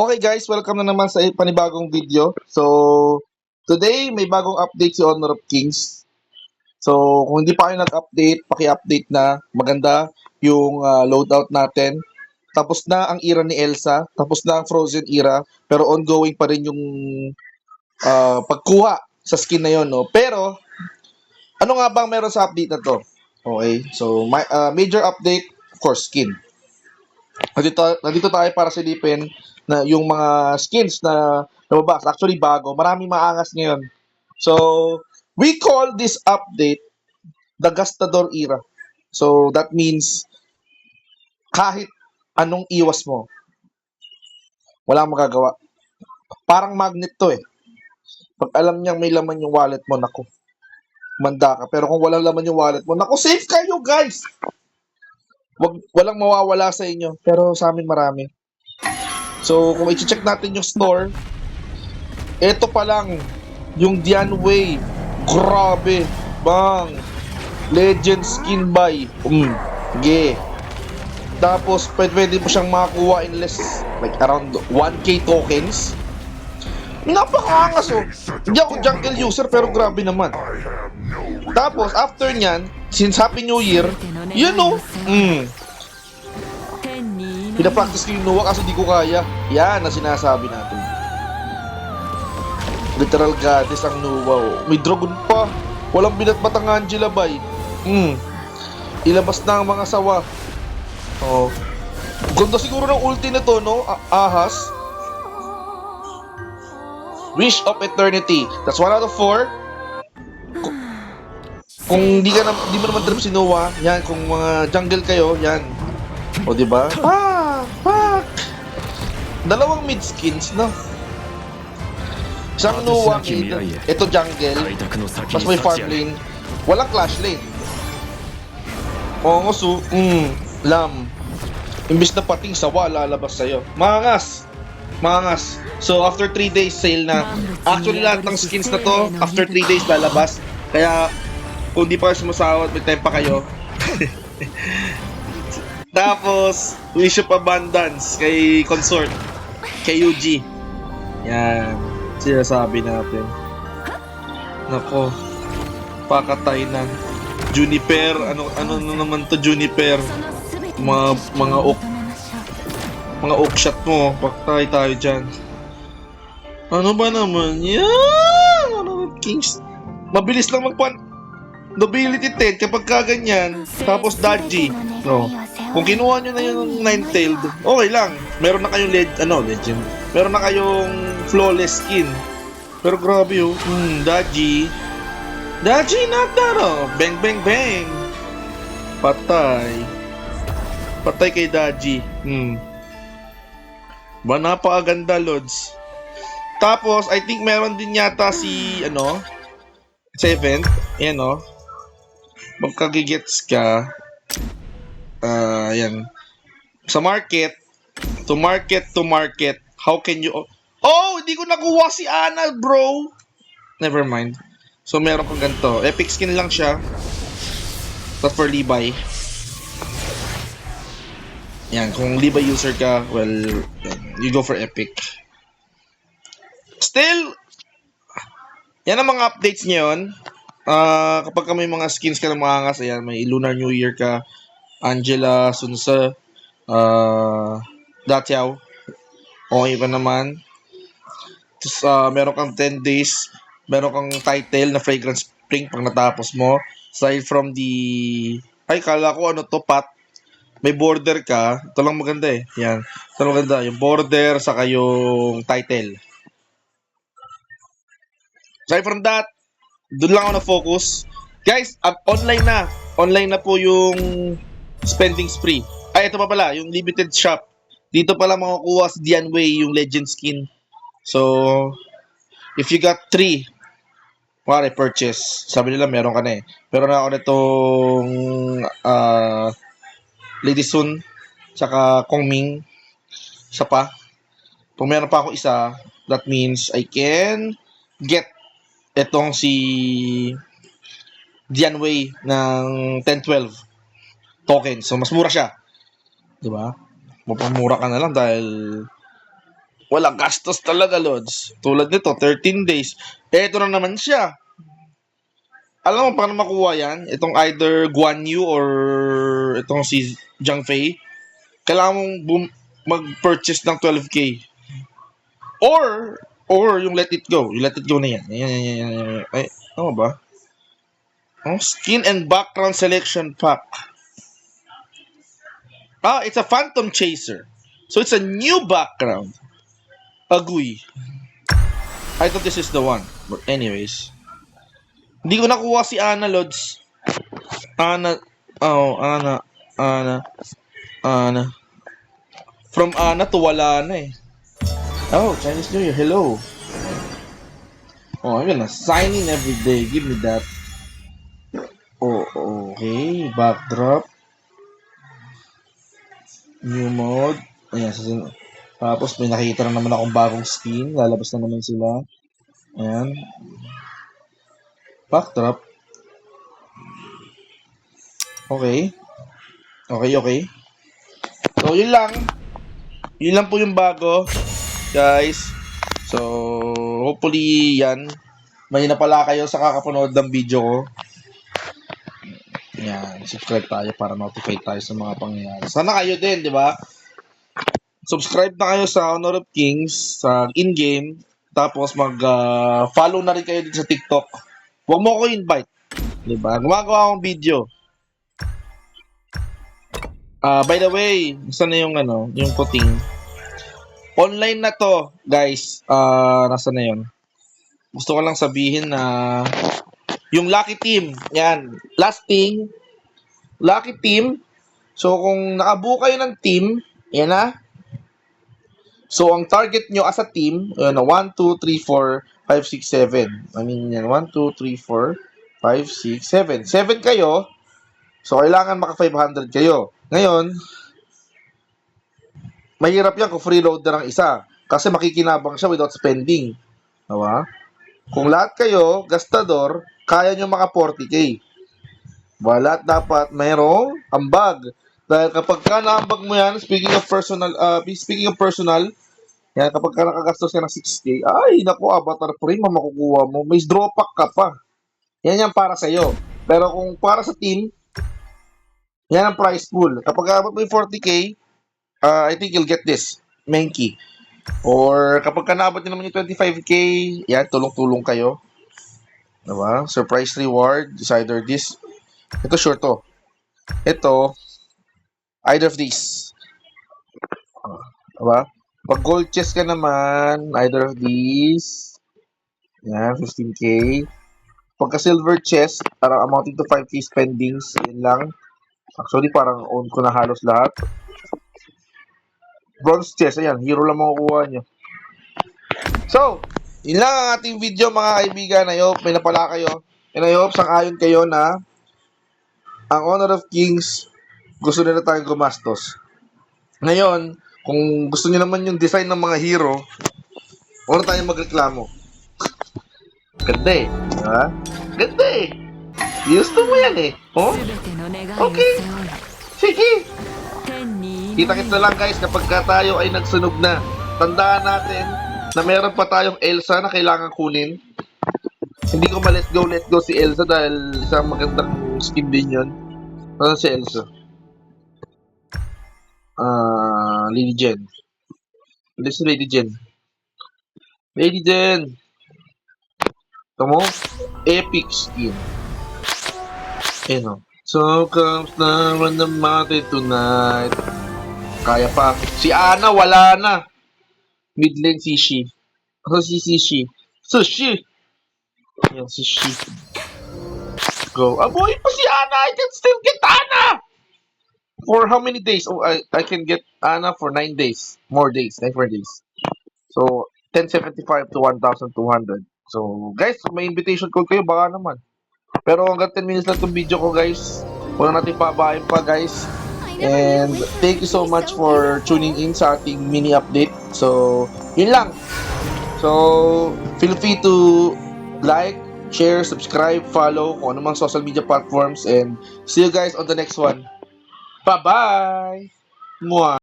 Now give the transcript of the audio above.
Okay guys, welcome na naman sa panibagong video. So, today may bagong update si Honor of Kings. So, kung hindi pa kayo nag-update, paki-update na. Maganda yung ah, loadout natin. Tapos na ang era ni Elsa, tapos na ang Frozen era, pero ongoing pa rin yung ah, pagkuha sa skin na yon, no. Pero ano nga bang meron sa update na to? Okay, so my, ah, major update, of course, skin. Nandito, nandito tayo para silipin na yung mga skins na lumabas. Actually, bago. Maraming maangas ngayon. So, we call this update the Gastador era. So, that means kahit anong iwas mo, wala magagawa. Parang magnet to eh. Pag alam niyang may laman yung wallet mo, naku, manda ka. Pero kung walang laman yung wallet mo, naku, safe kayo guys! Wag, walang mawawala sa inyo. Pero sa amin marami. So, kung i-check natin yung store, ito pa lang, yung Dian Wei. Grabe. Bang. Legend skin buy. Um. Ge. Tapos, pwede, mo siyang makakuha in less, like around 1k tokens. Napakaangas oh. Hindi ako jungle user pero grabe naman. Tapos, after nyan, since Happy New Year, yun oh. Mm. Pinapractice ko yung Nuwa kasi di ko kaya. Yan ang sinasabi natin. Literal goddess ang Nuwa. Oh. May dragon pa. Walang binatbat ang Angela Bay. Hmm. Ilabas na ang mga sawa. Oh. Ganda siguro ng ulti na to, no? A- ahas. Wish of Eternity. That's one out of four. Kung, kung di ka na, di mo naman trip si Noah, yan, kung mga jungle kayo, yan. O, di ba? Ah! Dalawang mid-skins, no? Isang Nuwa mid, ito jungle, mas may farm lane. Walang clash lane. Oo, oh, so, mm, lam. Imbis na pating sawa, lalabas sa'yo. Mangas! Mangas! So, after 3 days, sale na. Actually, lahat ng skins na to, after 3 days, lalabas. Kaya, kung di pa kayo sumasawa may time pa kayo. Tapos, wish of abundance kay consort. Kay UG. Yan. Sinasabi natin. Nako. Pakatay na. Juniper. Ano, ano, ano naman to Juniper? mga mga ok Mga oak shot mo. Pakatay tayo dyan. Ano ba naman yan? Ano Kings? Mabilis lang magpan... Nobility 10 kapag kaganyan. Tapos dodgy. No. Kung kinuha nyo na yung nine-tailed, okay lang. Meron na kayong leg, ano, legend. Meron na kayong flawless skin. Pero grabe oh. Hmm, dodgy. Dodgy, not that oh. Bang, bang, bang. Patay. Patay kay Dodgy. Hmm. Ba, napakaganda, Lods. Tapos, I think meron din yata si, ano, Seventh. Ayan, oh. Magkagigets ka. Ah, yan. Sa market, to market, to market, how can you... Oh, hindi ko nakuha si Ana, bro. Never mind. So, meron kang ganito. Epic skin lang siya. But for Levi. Yan, kung Levi user ka, well, you go for Epic. Still, yan ang mga updates ngayon. Ah, kapag ka may mga skins ka na mga angas, ayan, may Lunar New Year ka, Angela, Sunsa, uh, Datiao. Okay pa naman. Tapos, ah, meron kang 10 days, meron kang title na Fragrance Spring pag natapos mo. Aside from the... Ay, kala ko ano to, pat. May border ka. Ito lang maganda eh. Yan. Ito lang maganda. Yung border, saka yung title. Aside from that, doon lang ako na-focus. Guys, up, online na. Online na po yung spending spree. Ay, ito pa pala, yung limited shop. Dito pala makukuha sa Dian Wei yung legend skin. So, if you got three, pare, purchase. Sabi nila, meron ka na eh. Pero na ako nitong uh, Lady Sun, tsaka Kong Ming, isa pa. Kung meron pa ako isa, that means I can get etong si Dian Wei ng 1012 token. So, mas mura siya. Di ba? Mapamura ka na lang dahil Walang gastos talaga, Lods. Tulad nito, 13 days. Eto na naman siya. Alam mo paano makuha yan? Itong either Guan Yu or itong si Zhang Fei. Kailangan mong mag-purchase ng 12k. Or, or yung Let It Go. Yung Let It Go na yan. Ayan, ayan, ayan, ayan. Ay, ano ba? Oh, skin and background selection pack. Ah, it's a Phantom Chaser. So it's a new background. Aguy. I thought this is the one. But anyways. Hindi ko nakuha si Ana Lods. Ana. Oh, Ana. Ana. Ana. From Ana to wala na eh. Oh, Chinese New Year. Hello. Oh, I'm gonna sign in every day. Give me that. Oh, okay. Backdrop. New mode. Ayan, sasin- tapos may nakikita na naman akong bagong skin. Lalabas na naman sila. Ayan. Backdrop. Okay. Okay, okay. So, yun lang. Yun lang po yung bago. Guys. So, hopefully yan. May na pala kayo sa kakapanood ng video ko. Yan. Subscribe tayo para notified tayo sa mga pangyayari. Sana kayo din, di ba? subscribe na kayo sa Honor of Kings sa in-game. Tapos mag-follow na rin kayo din sa TikTok. Huwag mo ko invite. Diba? Gumagawa akong video. Ah, by the way, saan na yung ano, yung puting? Online na to, guys. Ah, nasa na yun? Gusto ko lang sabihin na yung Lucky Team, yan. Last thing, Lucky Team. So, kung nakabuo kayo ng team, yan na, So, ang target nyo as a team, yun na 1, 2, 3, 4, 5, 6, 7. I mean, yan, 1, 2, 3, 4, 5, 6, 7. 7 kayo, so kailangan maka 500 kayo. Ngayon, mahirap yan kung free load na ng isa. Kasi makikinabang siya without spending. Diba? Kung lahat kayo, gastador, kaya nyo maka 40k. Diba? Lahat dapat mayroong ambag. Dahil kapag ka naambag mo yan, speaking of personal, uh, speaking of personal, yan, kapag ka nakagastos ka ng 6K, ay, naku, avatar frame ang makukuha mo. May draw pack ka pa. Yan yan para sa'yo. Pero kung para sa team, yan ang price pool. Kapag abot mo yung 40K, uh, I think you'll get this, Menki. Or kapag ka naabot naman yung 25K, yan, tulong-tulong kayo. Diba? Surprise reward is either this. Ito sure to. Ito, either of these. Diba? Pag gold chest ka naman, either of these. Yan, 15k. Pagka silver chest, parang amounting to 5k spendings, yun lang. Actually, parang own ko na halos lahat bronze chest. Ayan, hero lang makukuha nyo. So, yun lang ang ating video mga kaibigan. I hope may napala kayo. And I hope sangayon kayo na ang Honor of Kings gusto nila tayong gumastos. Ngayon, kung gusto niyo naman yung design ng mga hero, wala tayong magreklamo. Ganda eh. Ha? Ganda eh. Gusto mo yan eh. Oh? Okay. Sige. Kita-kita lang guys kapag tayo ay nagsunog na. Tandaan natin na meron pa tayong Elsa na kailangan kunin. Hindi ko ma-let go, let go si Elsa dahil isang magandang skin din yun. Ano si Elsa? Ah, uh, Lady Jen. Ano si Lady Jen? Lady Jen! Ito mo, epic skin. Ayun o. So comes the random matter tonight. Kaya pa. Si Ana, wala na. Mid lane si Shi. Ano si Shi? Sushi! Yan si Shi. Go. Aboy pa si Ana! I can still get Ana! For how many days? Oh, I, I can get Ana for 9 days. More days. 9 more days. So, 1075 to 1,200. So, guys, may invitation code kayo. Baka naman. Pero hanggang 10 minutes lang itong video ko, guys. Wala natin pabahin pa, guys. And thank you so much for tuning in sa ating mini update. So, yun lang. So, feel free to like, share, subscribe, follow kung ano mang social media platforms and see you guys on the next one. Bye-bye! Mwah!